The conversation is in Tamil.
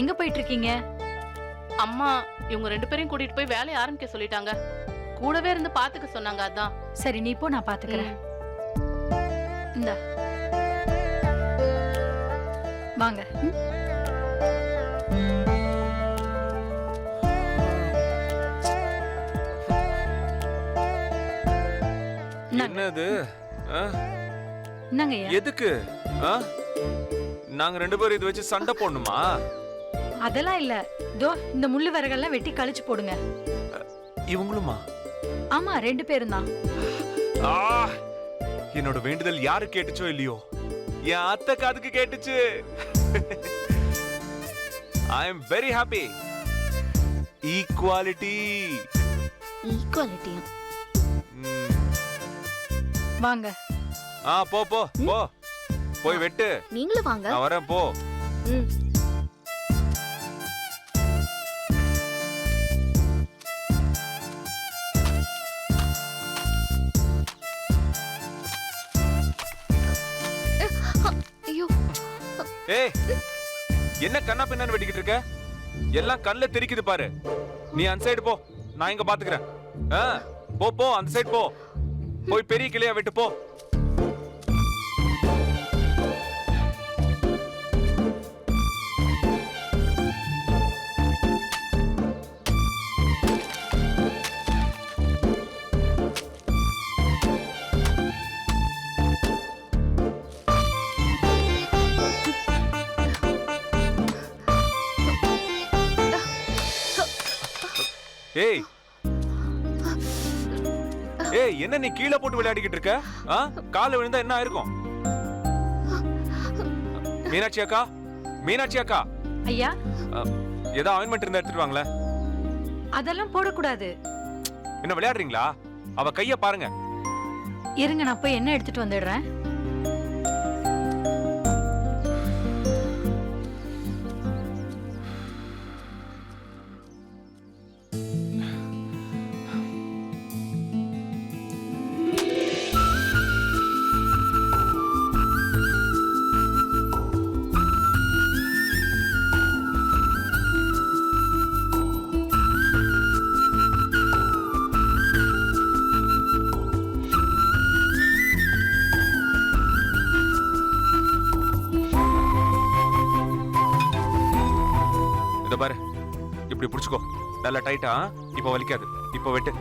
எங்க போயிட்டு இருக்கீங்க அம்மா இவங்க ரெண்டு பேரையும் கூட்டிட்டு போய் வேலையை ஆரம்பிக்க சொல்லிட்டாங்க. கூடவே இருந்து பாத்துக்க சொன்னாங்க அதான். சரி நீ போ நான் பாத்துக்கிறேன். இந்த. வாங்க. என்னது? ஐயா. எதுக்கு? ஆ? நாங்க ரெண்டு பேரும் இது வச்சு சண்டை போடணுமா? அதெல்லாம் இல்ல. தோ இந்த முள்ளு விறகெல்லாம் வெட்டி கழிச்சு போடுங்க. இவங்களுமா? ஆமா ரெண்டு பேரும் தான் ஆ! என்னோட வேண்டுதல் யாரு கேட்டுச்சோ இல்லையோ? என் அத்தை காதுக்கு கேட்டுச்சு. I am very happy quality ஈக்குவாலிட்டியும் வாங்க. ஆ போ போ போ. போய் வெட்டு. நீங்களும் வாங்க. நான் வரேன் போ. ம். ஏய் என்ன கண்ணா பின்னான்னு வெட்டிக்கிட்டு இருக்க? எல்லாம் கண்ணுல தெரிக்குது பாரு. நீ அந்த சைடு போ. நான் இங்க பாத்துக்கிறேன். போ போ அந்த சைடு போ. போய் பெரிய கிளையா வெட்டு போ. ஏய். ஏய் என்ன நீ கீழே போட்டு விளையாடிக்கிட்டு இருக்க? ஆ? கால்ல விழுந்தா என்ன ஆயிருக்கும்? மீனாட்சி அக்கா? மீனாட்சி அக்கா? ஐயா. ஏதோ ஆயின்மெண்ட் இருந்தா எடுத்துட்டு வாங்களேன். அதெல்லாம் போடக்கூடாது. என்ன விளையாடுறீங்களா? அவ கைய பாருங்க. இருங்க நான் போய் என்ன எடுத்துட்டு வந்துடுறேன். இந்த பாரு. இப்படி பிடிச்சிக்கோ. நல்லா டைட்டா இப்போ வலிக்காது. இப்போ வெட்டு.